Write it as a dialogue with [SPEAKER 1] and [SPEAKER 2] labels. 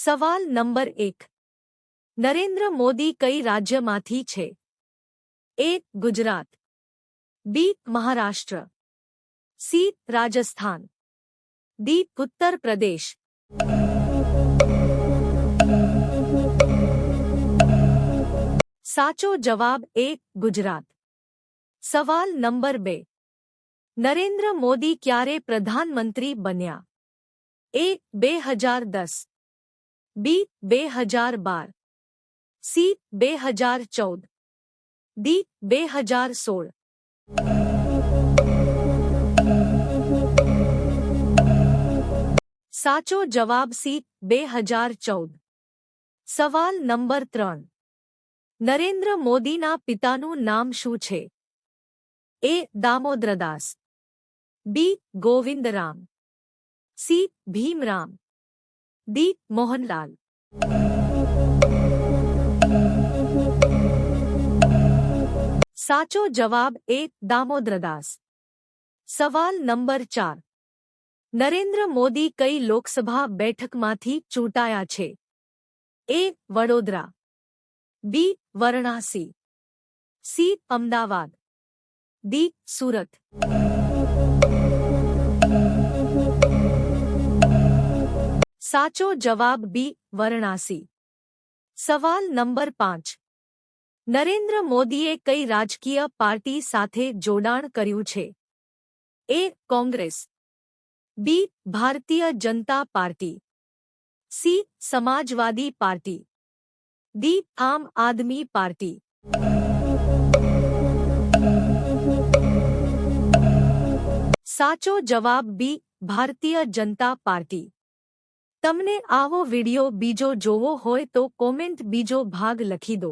[SPEAKER 1] સવાલ નંબર એક નરેન્દ્ર મોદી કઈ રાજ્યમાંથી છે A Gujarat B Maharashtra C Rajasthan D Uttar Pradesh સાચો જવાબ એ ગુજરાત સવાલ નંબર બે નરેન્દ્ર મોદી ક્યારે પ્રધાનમંત્રી બન્યા એ બે હજાર દસ બી બે હજાર બાર સી બે હજાર ચૌદ ડી બે હજાર સોળ સાચો જવાબ સી બે હજાર ચૌદ સવાલ નંબર ત્રણ નરેન્દ્ર મોદીના પિતાનું નામ શું છે A Damodardas B Govindram C Bhimram D Mohanlal સાચો જવાબ એ દામોદરદાસ સવાલ નંબર ચાર નરેન્દ્ર મોદી કઈ લોકસભા બેઠકમાંથી ચૂંટાયા છે A Vadodara B Varanasi C Ahmedabad D Surat સાચો જવાબ બી વારાણસી સવાલ નંબર પાંચ નરેન્દ્ર મોદીએ કઈ રાજકીય પાર્ટી સાથે જોડાણ કર્યું છે A Congress B Bharatiya Janata party C Samajwadi party D Aam Aadmi party સાચો જવાબ બી ભારતીય જનતા પાર્ટી તમને આવો વિડિયો બીજો જોવો હોય તો કોમેન્ટ બીજો ભાગ લખી દો.